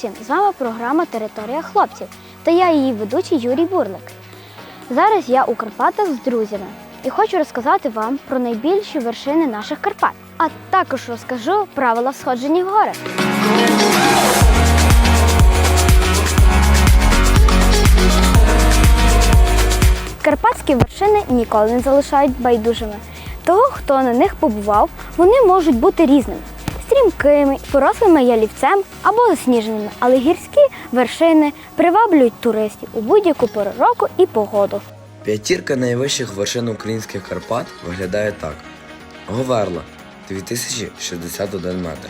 усім! З вами програма Територія хлопців та я її ведучий Юрій Бурлик. Зараз я у Карпатах з друзями і хочу розказати вам про найбільші вершини наших Карпат, а також розкажу правила сходження в гори. Карпатські вершини ніколи не залишають байдужими. Того, хто на них побував, вони можуть бути різними: стрімкими, порослими ялівцем або засніженими, але гірські вершини приваблюють туристів у будь-яку пору року і погоду. П'ятірка найвищих вершин українських Карпат виглядає так: Говерла 2061 метр,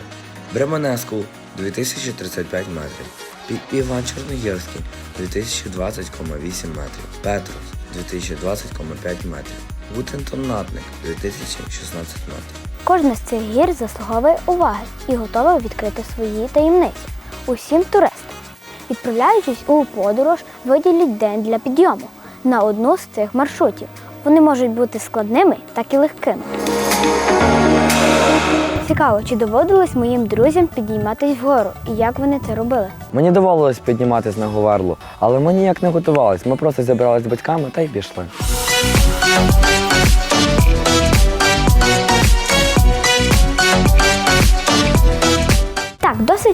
Бременескул 2035 метрів, Пі- Іван Чорногірський 2020,8 метрів, Петрос 2020,5 метрів, Гутентон Натник 2016 метрів. Кожна з цих гір заслуговує уваги і готова відкрити свої таємниці усім туристам. Відправляючись у подорож, виділіть день для підйому на одну з цих маршрутів. Вони можуть бути складними, так і легкими. Цікаво, чи доводилось моїм друзям підійматись вгору і як вони це робили? Мені доводилось підніматись на Говерлу, але ми ніяк не готувались. Ми просто зібрались з батьками та й пішли.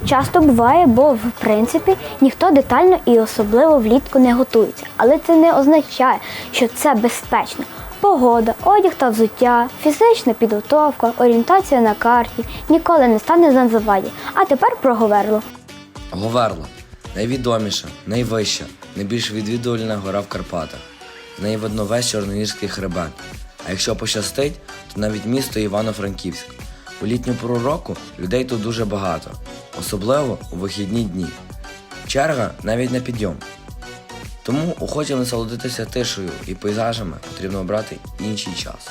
Часто буває, бо в принципі ніхто детально і особливо влітку не готується. Але це не означає, що це безпечно. Погода, одяг та взуття, фізична підготовка, орієнтація на карті ніколи не стане на заваді. А тепер про Говерлу. Говерла найвідоміша, найвища, найбільш відвідувальна гора в Карпатах. З неї видно весь Чорногірський хребет. А якщо пощастить, то навіть місто Івано-Франківськ. У літню пору року людей тут дуже багато, особливо у вихідні дні. Черга навіть на підйом. Тому охочим насолодитися тишею і пейзажами потрібно обрати інший час.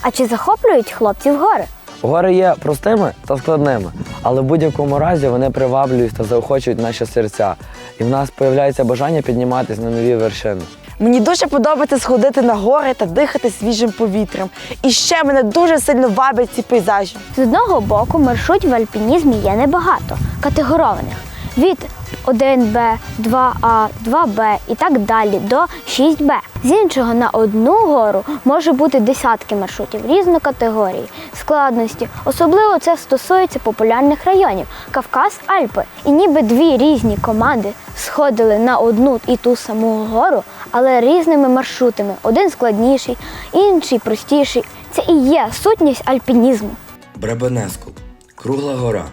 А чи захоплюють хлопців гори? Гори є простими та складними, але в будь-якому разі вони приваблюють та заохочують наші серця. І в нас появляється бажання підніматись на нові вершини. Мені дуже подобається сходити на гори та дихати свіжим повітрям. І ще мене дуже сильно вабять ці пейзажі. З одного боку, маршрутів в альпінізмі є небагато категорованих від 1Б, 2А, 2Б і так далі до 6Б. З іншого на одну гору може бути десятки маршрутів різної категорії, складності. Особливо це стосується популярних районів Кавказ, Альпи. І ніби дві різні команди сходили на одну і ту саму гору, але різними маршрутами. Один складніший, інший простіший. Це і є сутність альпінізму. Бребенескул кругла гора.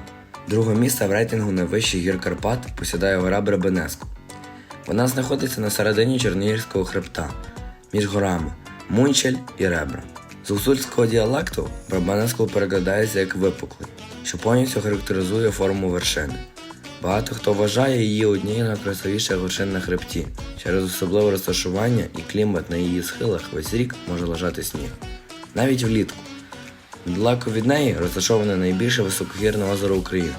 Друге місце в рейтингу найвищих гір Карпат посідає гора Бребенескул. Вона знаходиться на середині Чорнігірського хребта між горами Мунчель і Ребра. З гусульського діалекту Бребенескул перекладається як випуклий, що повністю характеризує форму вершини. Багато хто вважає її однією з найкрасивіших вершин на хребті. Через особливе розташування і клімат на її схилах весь рік може лежати сніг. Навіть влітку. Недалеко від неї розташоване найбільше високогірне озеро України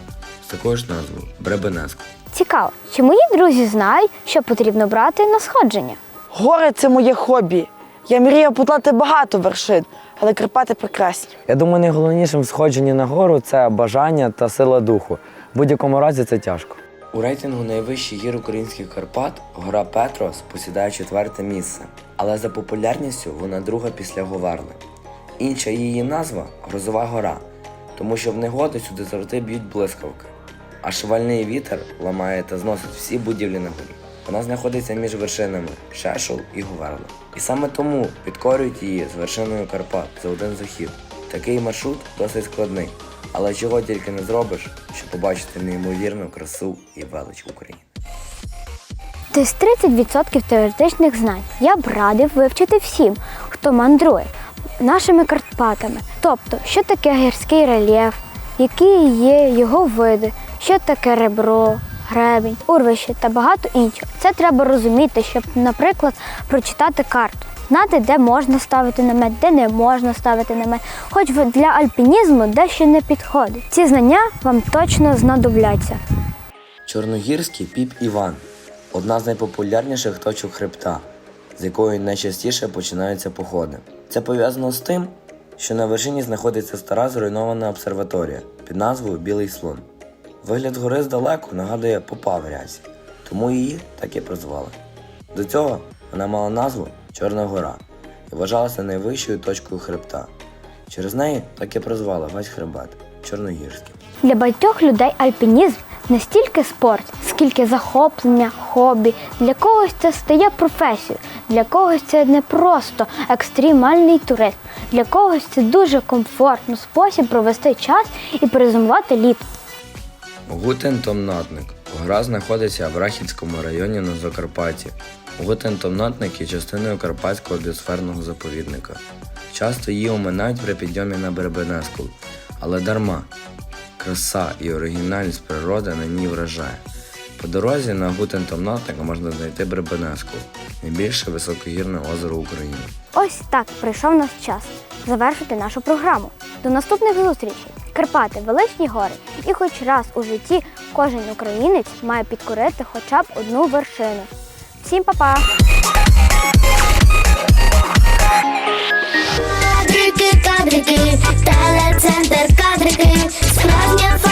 з такою ж назвою Бребенеску. Цікаво, чи мої друзі знають, що потрібно брати на сходження? Гори це моє хобі. Я мріяв подолати багато вершин, але Карпати прекрасні. Я думаю, найголовнішим в сходженні на гору це бажання та сила духу. В будь-якому разі це тяжко. У рейтингу найвищих гір українських Карпат гора Петрос посідає четверте місце, але за популярністю вона друга після Говерли. Інша її назва Грозова гора, тому що в негоди сюди завжди б'ють блискавки, а швальний вітер ламає та зносить всі будівлі на горі. Вона знаходиться між вершинами Шешол і Говерла. І саме тому підкорюють її з вершиною Карпат за один захід. Такий маршрут досить складний, але чого тільки не зробиш, щоб побачити неймовірну красу і велич України. Десь 30% теоретичних знань я б радив вивчити всім, хто мандрує нашими Карпатами. Тобто, що таке гірський рельєф, які є його види, що таке ребро, гребінь, урвище та багато іншого. Це треба розуміти, щоб, наприклад, прочитати карту. Знати, де можна ставити намет, де не можна ставити намет. Хоч для альпінізму дещо не підходить. Ці знання вам точно знадобляться. Чорногірський піп Іван одна з найпопулярніших точок хребта, з якої найчастіше починаються походи. Це пов'язано з тим, що на вершині знаходиться стара зруйнована обсерваторія під назвою Білий слон. Вигляд гори здалеку нагадує попа в рясі, тому її так і прозвали. До цього вона мала назву Чорна гора і вважалася найвищою точкою хребта. Через неї так і прозвали весь хребет Чорногірський. Для багатьох людей альпінізм не стільки спорт, скільки захоплення, хобі. Для когось це стає професією, для когось це не просто екстремальний туризм, для когось це дуже комфортний спосіб провести час і перезимувати літо. Гутен-Томнатник. Гора знаходиться в Рахідському районі на Закарпатті. Гутен-Томнатник є частиною Карпатського біосферного заповідника. Часто її оминають при підйомі на Бербенеску, але дарма. Краса і оригінальність природи на ній вражає. По дорозі на Гутен-Томнатник можна знайти Бербенеску, найбільше високогірне озеро України. Ось так прийшов наш час завершити нашу програму. До наступних зустрічей. Карпати, величні гори. І хоч раз у житті кожен українець має підкорити хоча б одну вершину. Всім па-па! кадрики, телецентр кадрики, справжня.